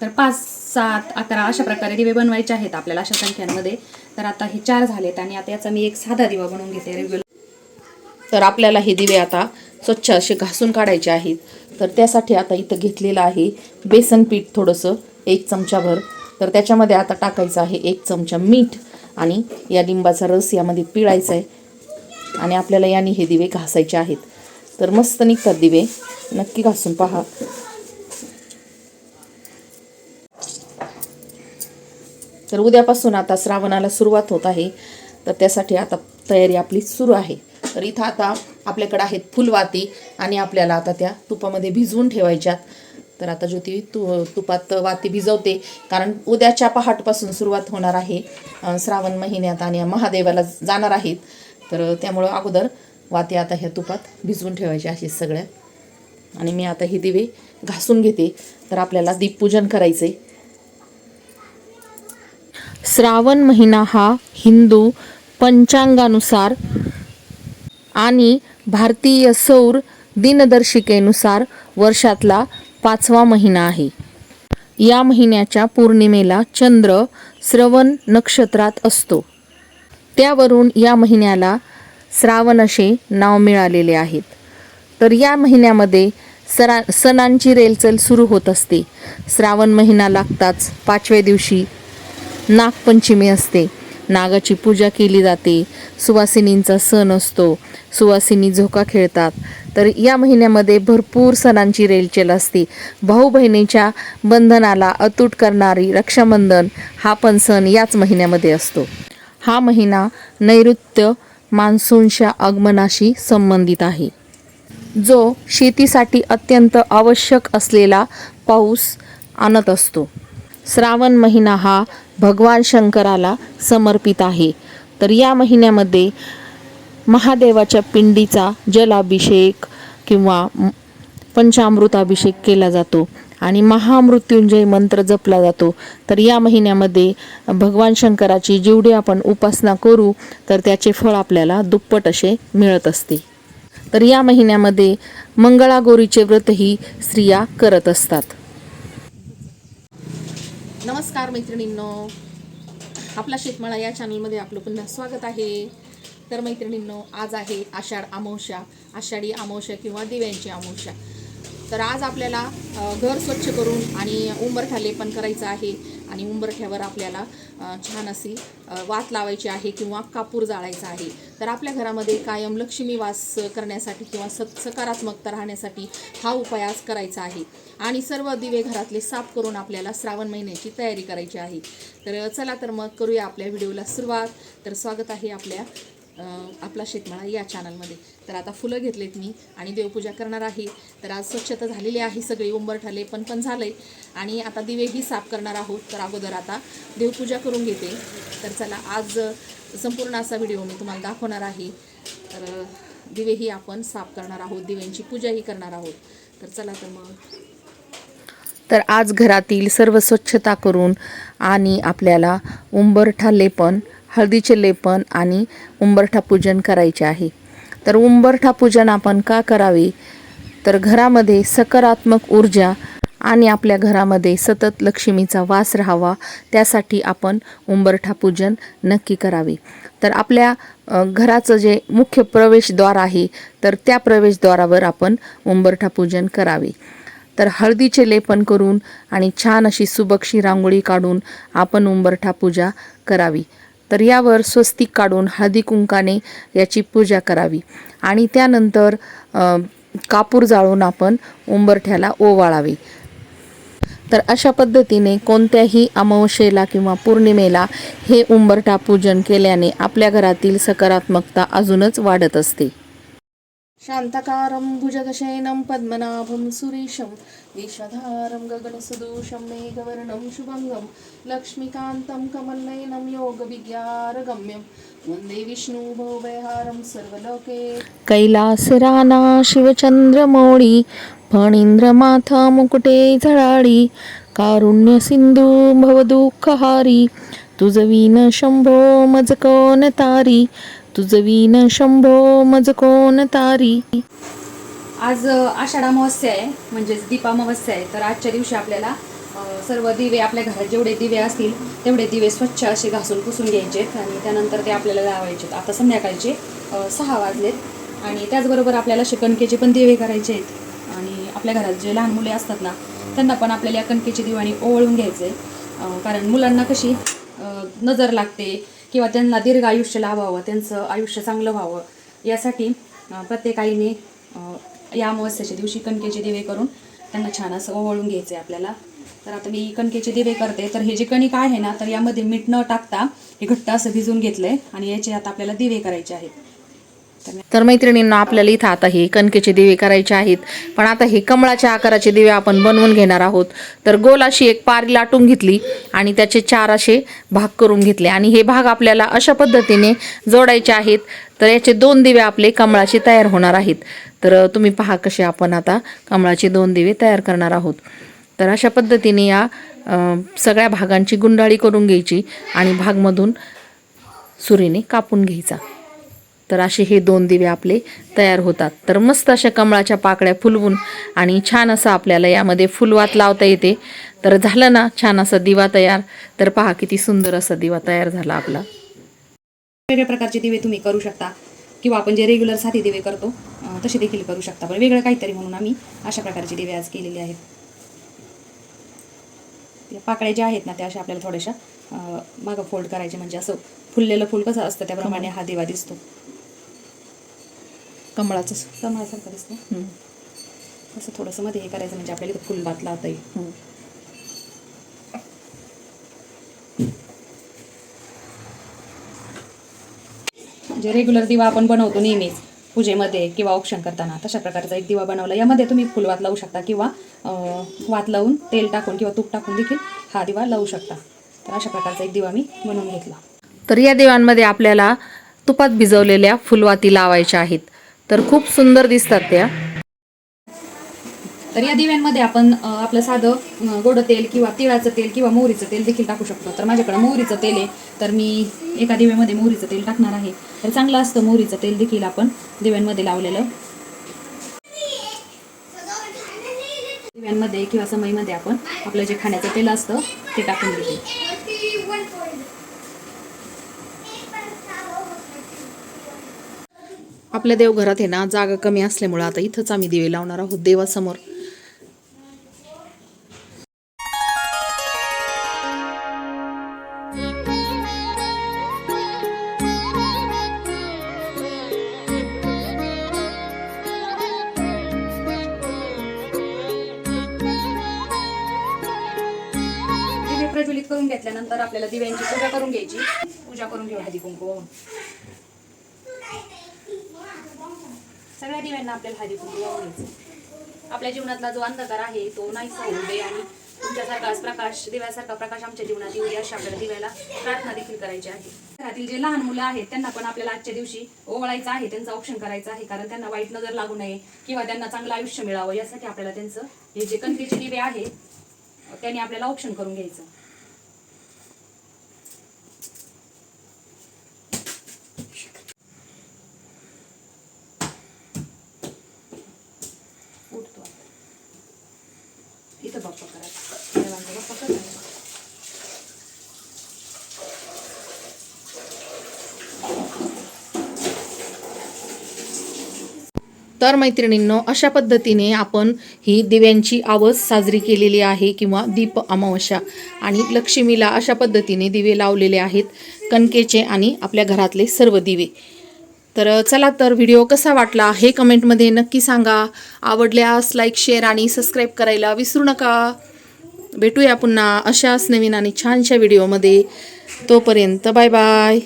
तर पाच सात अकरा अशा प्रकारे दिवे बनवायचे आहेत आपल्याला अशा संख्यांमध्ये. तर आता हे चार झालेत आणि आता याचा मी एक साधा दिवा बनवून घेते रेग्युलर तर आपल्याला हे दिवे आता स्वच्छ असे घासून काढायचे आहेत. तर त्यासाठी आता इथं घेतलेलं आहे बेसन पीठ थोडंसं एक चमचाभर. तर त्याच्यामध्ये आता टाकायचं आहे एक चमचा मीठ आणि या लिंबाचा रस यामध्ये पिळायचा आहे. आणि आपल्याला याने हे दिवे घासायचे आहेत. तर मस्त निघतात दिवे. नक्की घासून पहा. तर उद्यापासून आता श्रावणाला सुरुवात होत आहे. तर त्यासाठी आता तयारी आपली सुरू आहे. तर इथं आता आपल्याकडे आहेत फुलवाती आणि आपल्याला आता त्या तुपामध्ये भिजवून ठेवायच्यात. तर आता ज्योती तु तुपात वाती भिजवते. कारण उद्याच्या पहाटपासून सुरुवात होणार आहे. श्रावण महिन्यात आणि महादेवाला जाणार आहेत. तर त्यामुळं अगोदर वाती आता ह्या तुपात भिजवून ठेवायच्या अशी सगळ्या. आणि मी आता हे दिवे घासून घेते. तर आपल्याला दीपपूजन करायचं आहे श्रावण महिना हा हिंदू पंचांगानुसार आणि भारतीय सौर दिनदर्शिकेनुसार वर्षातला पाचवा महिना आहे. या महिन्याच्या पौर्णिमेला चंद्र श्रवण नक्षत्रात असतो. त्यावरून या महिन्याला श्रावण असे नाव मिळालेले आहेत. तर या महिन्यामध्ये सरा सणांची रेलचल सुरू होत असते. श्रावण महिना लागताच पाचव्या दिवशी नागपंचमी असते. नागाची पूजा केली जाते. सुवासिनींचा सण असतो. सुवासिनी झोका खेळतात. तर या महिन्यामध्ये भरपूर सणांची रेलचेल असते. भाऊ बहिणीच्या बंधनाला अतूट करणारी रक्षाबंधन हा पण सण याच महिन्यामध्ये असतो. हा महिना नैऋत्य मान्सूनच्या आगमनाशी संबंधित आहे. जो शेतीसाठी अत्यंत आवश्यक असलेला पाऊस आणत असतो. श्रावण महिना हा भगवान शंकराला समर्पित आहे. तर या महिन्यामध्ये महादेवाच्या पिंडीचा जलाभिषेक किंवा पंचामृताभिषेक केला जातो आणि महामृत्युंजय मंत्र जपला जातो. तर या महिन्यामध्ये भगवान शंकराची जेवढी आपण उपासना करू तर त्याचे फळ आपल्याला दुप्पट असे मिळत असते. तर या महिन्यामध्ये मंगळागौरीचे व्रतही स्त्रिया करत असतात. नमस्कार मैत्रिणींनो. आपला शेतमाळा या चॅनलमध्ये आपलं पुन्हा स्वागत आहे. तर मैत्रिणींनो आज आहे आषाढ अमावस्या. आषाढी अमावस्या किंवा दिव्यांची अमावस्या. तर आज आपल्याला घर स्वच्छ करून आणि उंबरठा लेपन करायचं आहे. आणि उंबरठ्यावर आपल्याला छान अशी वात लावायची आहे किंवा कापूर जाळायचा आहे. तर आपल्या घरामध्ये कायम लक्ष्मी वास करण्यासाठी किंवा स सकारात्मकता राहण्यासाठी हा उपाय आज करायचा आहे. आणि सर्व दिवे घरातले साफ करून आपल्याला श्रावण महिन्याची तयारी करायची आहे. तर चला तर मग करूया आपल्या व्हिडिओला सुरुवात. तर स्वागत आहे आपल्या आपला शेतमाळा या चॅनलमध्ये तर आता फुलं घेतलेत मी आणि देवपूजा करणार आहे. तर आज स्वच्छता झालेली आहे सगळी उंबरठाले पण पण आहे आणि आता दिवेही साफ करणार आहोत. तर अगोदर आता देवपूजा करून घेते. तर चला आज संपूर्ण असा व्हिडिओ मी तुम्हाला दाखवणार आहे. तर दिवेही आपण साफ करणार आहोत. दिव्यांची पूजाही करणार आहोत. तर चला तर मग. तर आज घरातील सर्व स्वच्छता करून आणि आपल्याला उंबरठा लेपन हळदीचे लेपन आणि उंबरठा पूजन करायचे आहे. तर उंबरठा पूजन आपण का करावे? तर घरामध्ये सकारात्मक ऊर्जा आणि आपल्या घरामध्ये सतत लक्ष्मीचा वास राहावा त्यासाठी आपण उंबरठा पूजन नक्की करावे. तर आपल्या घराचं जे मुख्य प्रवेशद्वार आहे तर त्या प्रवेशद्वारावर आपण उंबरठा पूजन करावे. तर हळदीचे लेपन करून आणि छान अशी सुबक्षी रांगोळी काढून आपण उंबरठा पूजा करावी. तर यावर स्वस्तिक काढून हळदी कुंकाने याची पूजा करावी. आणि त्यानंतर कापूर जाळून आपण उंबरठ्याला ओवाळावे. तर अशा पद्धतीने कोणत्याही अमावस्येला किंवा पौर्णिमेला हे उंबरठा पूजन केल्याने आपल्या घरातील सकारात्मकता अजूनच वाढत असते. शान्तकारं भुजगशयनं पद्मनाभं सुरेशं विश्वधारं गगनसदृशं मेघवर्णं शुभङ्गं लक्ष्मीकान्तं कमलनयनं योगविज्ञारगम्यं वन्दे विष्णुभोवहारं सर्वलोके। कैलासराना शिवचंद्रमौळी फणींद्रमाथा मुकुटे झळाळी कारुण्यसिन्धु सिंधू भवदुःखहारी तुझवीन शंभो तारी तुझवीन शंभो मज कोण तारी. आज आषाढ अमावस्या आहे म्हणजेच दीपामावस्या आहे. तर आजच्या दिवशी आपल्याला सर्व दिवे आपल्या घरात जेवढे दिवे असतील तेवढे दिवे स्वच्छ असे घासून पुसून घ्यायचे आणि त्यानंतर ते आपल्याला लावायचे. आता संध्याकाळचे सहा वाजलेत आणि त्याचबरोबर आपल्याला असे कणकेचे पण दिवे करायचे आहेत. आणि आपल्या घरात जे लहान मुले असतात ना त्यांना पण आपल्याला या कणकेची दिवाणी ओवळून घ्यायचे कारण मुलांना कशी नजर लागते किंवा त्यांना दीर्घ आयुष्य लाभावं त्यांचं आयुष्य चांगलं व्हावं यासाठी प्रत्येकाईने प्रत्येक आईने या अमावस्याच्या दिवशी कणकेचे दिवे करून त्यांना छान असं ओवाळून घ्यायचं आहे आपल्याला. तर आता मी कणकेचे दिवे करते. तर हे जे कणिक आहे ना तर यामध्ये मीठ न टाकता हे घट्ट असं भिजून आहे आणि याचे आता आपल्याला दिवे करायचे आहेत. तर मैत्रिणींना आपल्याला इथं आता हे कणकेचे दिवे करायचे आहेत. पण आता हे कमळाच्या आकाराचे दिवे आपण बनवून घेणार आहोत. तर गोल अशी एक पारी लाटून घेतली आणि त्याचे चार असे भाग करून घेतले. आणि हे भाग आपल्याला अशा पद्धतीने जोडायचे आहेत. तर याचे दोन दिवे आपले कमळाचे तयार होणार आहेत. तर तुम्ही पहा कसे आपण आता कमळाचे दोन दिवे तयार करणार आहोत. तर अशा पद्धतीने या सगळ्या भागांची गुंडाळी करून घ्यायची आणि भागमधून सुरीने कापून घ्यायचा. तर असे हे दोन दिवे आपले तयार होतात. तर मस्त अशा कमळाच्या पाकळ्या फुलवून आणि छान असं आपल्याला यामध्ये फुलवात लावता येते. तर झालं ना छान असा दिवा तयार. तर पहा किती सुंदर असा दिवा तयार झाला आपला. वेगवेगळ्या प्रकारचे दिवे तुम्ही करू शकता किंवा आपण जे रेग्युलर साधी दिवे करतो तसे देखील करू शकता. पण वेगळं काहीतरी म्हणून आम्ही अशा प्रकारचे दिवे आज केलेले आहेत. पाकळ्या ज्या आहेत ना त्या अशा आपल्याला थोड्याशा मागं फोल्ड करायचे. म्हणजे असं फुललेलं फुल कसं असतं त्याप्रमाणे हा दिवा दिसतो. कमळाचं समासारखं दिसतो. असं थोडंसं मध्ये हे करायचं म्हणजे आपल्याला फुल बात लावता येईल हम्म. जे रेग्युलर दिवा आपण बनवतो नेहमीच पूजेमध्ये किंवा ऑप्शन करताना. तशा प्रकारचा एक दिवा बनवला. यामध्ये तुम्ही फुलवात लावू शकता किंवा वात लावून तेल टाकून किंवा तूप टाकून देखील हा दिवा लावू शकता. तर अशा प्रकारचा एक दिवा मी बनवून घेतला. तर या दिव्यांमध्ये आपल्याला तुपात भिजवलेल्या फुलवाती लावायच्या आहेत. तर खूप सुंदर दिसतात त्या. तर या दिव्यांमध्ये आपण आपलं साधं गोड गोडं तेल किंवा तिळाचं तेल किंवा मोहरीचं तेल देखील टाकू शकतो. तर माझ्याकडे मोहरीचं तेल आहे. तर मी एका दिव्यामध्ये मोहरीचं तेल टाकणार आहे. तर चांगलं असतं मोहरीचं तेल देखील आपण दिव्यांमध्ये लावलेलं. दिव्यांमध्ये किंवा समईमध्ये आपण आपलं जे खाण्याचं तेल असतं ते टाकून घेतो आपल्या देवघरात आहे ना जागा कमी असल्यामुळं आता इथंच आम्ही दिवे लावणार आहोत देवासमोर. दिवे प्रज्वलित करून घेतल्यानंतर आपल्याला दिव्यांची पूजा करून घ्यायची. पूजा करून घेऊ हळदी कुंकू? सगळ्या दिव्यांना आपल्याला हळदी कुंकू आपल्या जीवनातला जो अंधकार आहे तो नाहीसा होऊ दे आणि तुमच्यासारखाच प्रकाश दिव्यासारखा प्रकाश आमच्या जीवनात येऊ दे अशी आपल्याला दिव्याला प्रार्थना देखील करायची आहे. घरातील जे लहान मुलं आहेत त्यांना पण आपल्याला आजच्या दिवशी ओवळायचं आहे त्यांचं ऑप्शन करायचं आहे कारण त्यांना वाईट नजर लागू नये किंवा त्यांना चांगलं आयुष्य मिळावं यासाठी आपल्याला त्यांचं हे जे कणकेचे दिवे आहेत त्यांनी आपल्याला ऑप्शन करून घ्यायचं उठतो आता. इथं बाप्पा करायचं देवांचा बाप्पा करायचा तर मैत्रिणींनो अशा पद्धतीने आपण ही दिव्यांची आवस साजरी केलेली आहे किंवा दीप अमावस्या आणि लक्ष्मीला अशा पद्धतीने दिवे लावलेले आहेत कणकेचे आणि आपल्या घरातले सर्व दिवे. तर चला तर व्हिडिओ कसा वाटला हे कमेंटमध्ये नक्की सांगा. आवडल्यास लाईक शेअर आणि सबस्क्राईब करायला विसरू नका. भेटूया पुन्हा अशाच नवीन आणि छानशा व्हिडिओमध्ये. तोपर्यंत बाय बाय.